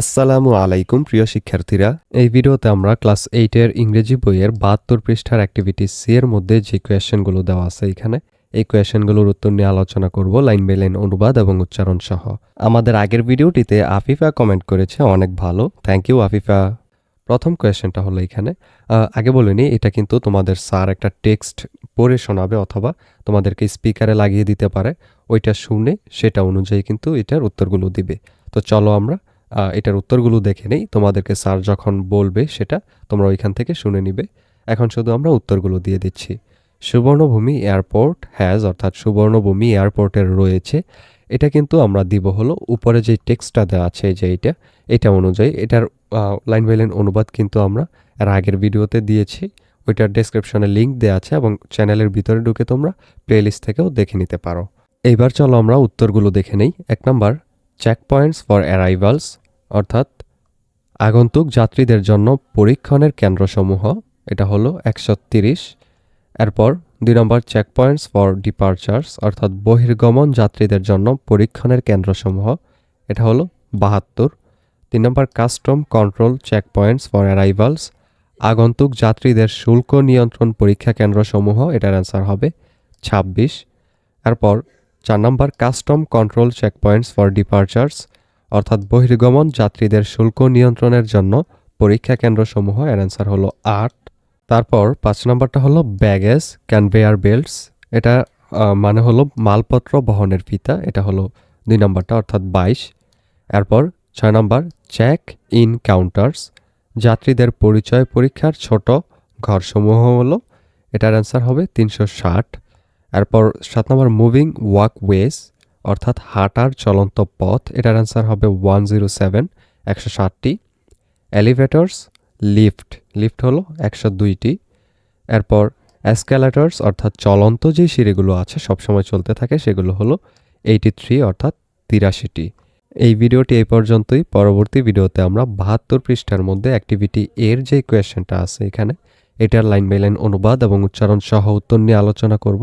আসসালামু আলাইকুম, প্রিয় শিক্ষার্থীরা। এই ভিডিওতে আমরা ক্লাস এইটের ইংরেজি বইয়ের বাহাত্তর পৃষ্ঠার অ্যাক্টিভিটি সি এর মধ্যে যে কোয়েশ্চেনগুলো দেওয়া আছে এখানে, এই কোয়েশ্চেনগুলোর উত্তর নিয়ে আলোচনা করব লাইন বাই লাইন অনুবাদ এবং উচ্চারণ সহ। আমাদের আগের ভিডিওটিতে আফিফা কমেন্ট করেছে, অনেক ভালো। Thank you Afifa. প্রথম কোয়েশ্চেনটা হলো এখানে আগে বলিনি এটা কিন্তু তোমাদের স্যার একটা টেক্সট পড়ে শোনাবে অথবা তোমাদেরকে স্পিকারে লাগিয়ে দিতে পারে। ওইটা শুনে সেটা অনুযায়ী কিন্তু এটার উত্তরগুলো দিবে। তো চলো আমরা এটার উত্তরগুলো দেখে নেই। তোমাদেরকে স্যার যখন বলবে সেটা তোমরা ওইখান থেকে শুনে নিবে। এখন শুধু আমরা উত্তরগুলো দিয়ে দিচ্ছি। সুবর্ণভূমি এয়ারপোর্ট হ্যাজ অর্থাৎ সুবর্ণভূমি এয়ারপোর্টের রয়েছে। এটা কিন্তু আমরা দিব হলো উপরে যে টেক্সটটা দেওয়া আছে যে এটা এটা অনুযায়ী। এটার লাইন বাই লাইন অনুবাদ কিন্তু আমরা এর আগের ভিডিওতে দিয়েছি। ওইটার ডেসক্রিপশনে লিঙ্ক দেওয়া আছে এবং চ্যানেলের ভিতরে ঢুকে তোমরা প্লেলিস্ট থেকেও দেখে নিতে পারো। এইবার চলো আমরা উত্তরগুলো দেখে নেই। এক নম্বর চেক পয়েন্টস ফর অ্যারাইভালস অর্থাৎ আগন্তুক যাত্রীদের জন্য পরীক্ষণের কেন্দ্রসমূহ, এটা হলো একশো তিরিশ, এরপর দুই নম্বর চেক পয়েন্টস ফর ডিপার্চার্স অর্থাৎ বহির্গমন যাত্রীদের জন্য পরীক্ষণের কেন্দ্রসমূহ, এটা হলো বাহাত্তর, তিন নম্বর custom control check points for arrivals আগন্তুক যাত্রীদের শুল্ক নিয়ন্ত্রণ পরীক্ষা কেন্দ্রসমূহ, এটার অ্যান্সার হবে ছাব্বিশ, এরপর চার নম্বর custom control check points for departures অর্থাৎ বহির্গমন যাত্রীদের শুল্ক নিয়ন্ত্রণের জন্য পরীক্ষা কেন্দ্রসমূহ এর অ্যান্সার হলো আট। তারপর পাঁচ নম্বরটা হলো ব্যাগেজ ক্যানভেয়ার বেল্টস এটা মানে হলো মালপত্র বহনের ফিতা, এটা হলো দুই নম্বরটা, অর্থাৎ বাইশ। এরপর ছয় নম্বর চেক ইন কাউন্টার্স যাত্রীদের পরিচয় পরীক্ষার ছোট ঘরসমূহ হলো, এটার অ্যান্সার হবে তিনশো ষাট। এরপর সাত নম্বর মুভিং ওয়াকওয়েজ অর্থাৎ হাঁটার চলন্ত পথ, এটার অ্যান্সার হবে ওয়ান জিরো সেভেন একশো ষাটটি। এলিভেটরস লিফট লিফট হলো একশো দুইটি। এরপর অ্যাসক্যালেটরস অর্থাৎ চলন্ত যে সিঁড়িগুলো আছে, সবসময় চলতে থাকে, সেগুলো হলো এইটি থ্রি অর্থাৎ তিরাশিটি। এই ভিডিওটি এই পর্যন্তই। পরবর্তী ভিডিওতে আমরা বাহাত্তর পৃষ্ঠার মধ্যে অ্যাক্টিভিটি এর যে কোয়েশ্চেনটা আছে এখানে, এটার লাইন বাই লাইন অনুবাদ এবং উচ্চারণ সহ উত্তর নিয়ে আলোচনা করব।